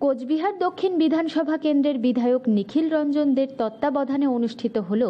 কোচবিহার দক্ষিণ বিধানসভা কেন্দ্রের বিধায়ক নিখিল রঞ্জনদের তত্ত্বাবধানে অনুষ্ঠিত হল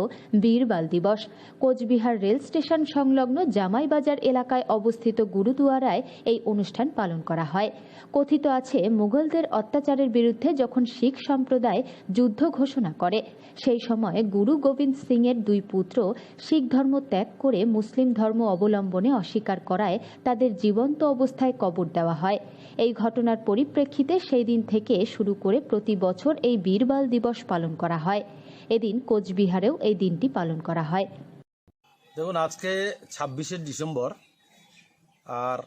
বীরবাল দিবস। কোচবিহার রেল স্টেশন সংলগ্ন জামাইবাজার এলাকায় অবস্থিত গুরুদুয়ারায় এই অনুষ্ঠান পালন করা হয়। কথিত আছে, মুঘলদের অত্যাচারের বিরুদ্ধে যখন শিখ সম্প্রদায় যুদ্ধ ঘোষণা করে, সেই সময় গুরু গোবিন্দ সিং এর দুই পুত্র শিখ ধর্ম ত্যাগ করে মুসলিম ধর্ম অবলম্বনে অস্বীকার করায় তাদের জীবন্ত অবস্থায় কবর দেওয়া হয়। এই ঘটনার পরিপ্রেক্ষিতে সেই দিন থেকে শুরু করে প্রতি বছর এই বীরবাল দিবস পালন করা হয়। এদিন কোচবিহারেও এই দিনটি পালন করা হয়। দেখুন, আজকে ছাব্বিশে ডিসেম্বর, আর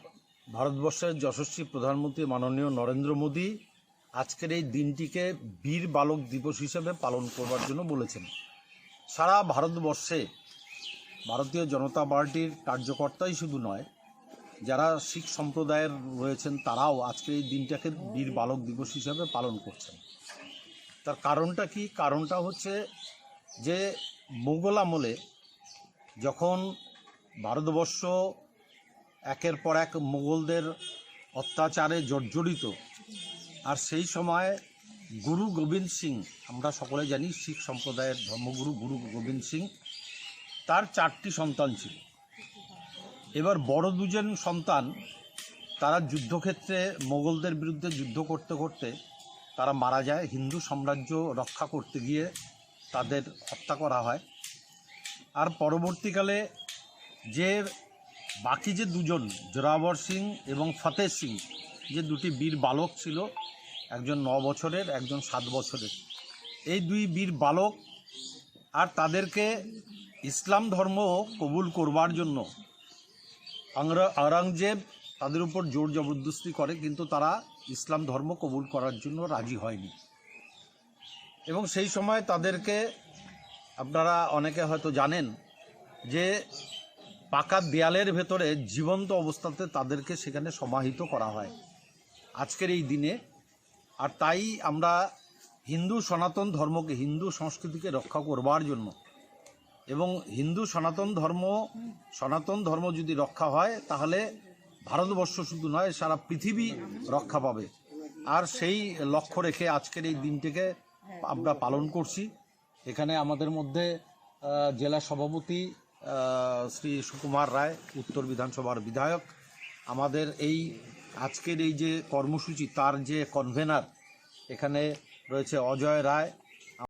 ভারতবর্ষের যশস্বী প্রধানমন্ত্রী মাননীয় নরেন্দ্র মোদী আজকের এই দিনটিকে বীর বালক দিবস হিসেবে পালন করবার জন্য বলেছেন। সারা ভারতবর্ষে ভারতীয় জনতা পার্টির কার্যকর্তাই শুধু নয় যারা শিখ সম্প্রদায়ের রয়েছেন, তারাও আজকের এই দিনটাকে বীর বালক দিবস হিসাবে পালন করছেন। তার কারণটা কি? কারণটা হচ্ছে যে মোগল আমলে যখন ভারতবর্ষ একের পর এক মোগলদের অত্যাচারে জর্জরিত, আর সেই সময় গুরু গোবিন্দ সিং, আমরা সকলে জানি শিখ সম্প্রদায়ের ধর্মগুরু গুরু গোবিন্দ সিং, তার চারটি সন্তান ছিল। এবার বড় দুজন সন্তান, তারা যুদ্ধক্ষেত্রে মোগলদের বিরুদ্ধে যুদ্ধ করতে করতে তারা মারা যায়। হিন্দু সাম্রাজ্য রক্ষা করতে গিয়ে তাদের হত্যা করা হয়। আর পরবর্তীকালে যে বাকি যে দুজন জোরাবর সিং এবং ফতেহ সিং, যে দুটি বীর বালক ছিল, একজন ন বছরের, একজন সাত বছরের। এই দুই বীর বালক আর তাদেরকে ইসলাম ধর্ম কবুল করবার জন্য আংরা- আওরঙ্গজেব তাদের উপর জোর জবরদস্তি করে, কিন্তু তারা ইসলাম ধর্ম কবুল করার জন্য রাজি হয়নি। এবং সেই সময় তাদেরকে আপনারা অনেকে হয়তো জানেন যে পাকা দেয়ালের ভেতরে জীবন্ত অবস্থাতে তাদেরকে সেখানে সমাহিত করা হয় আজকের এই দিনে। আর তাই আমরা হিন্দু সনাতন ধর্মকে, হিন্দু সংস্কৃতিকে রক্ষা করবার জন্য এবং হিন্দু সনাতন ধর্ম সনাতন ধর্ম যদি রক্ষা হয়, তাহলে ভারতবর্ষ শুধু নয়, সারা পৃথিবী রক্ষা পাবে। আর সেই লক্ষ্য রেখে আজকের এই দিনটিকে আমরা পালন করছি। এখানে আমাদের মধ্যে জেলা সভাপতি শ্রী সুকুমার রায়, উত্তর বিধানসভার বিধায়ক। আমাদের এই আজকের এই যে কর্মসূচি, তার যে কনভেনার এখানে রয়েছে অজয় রায়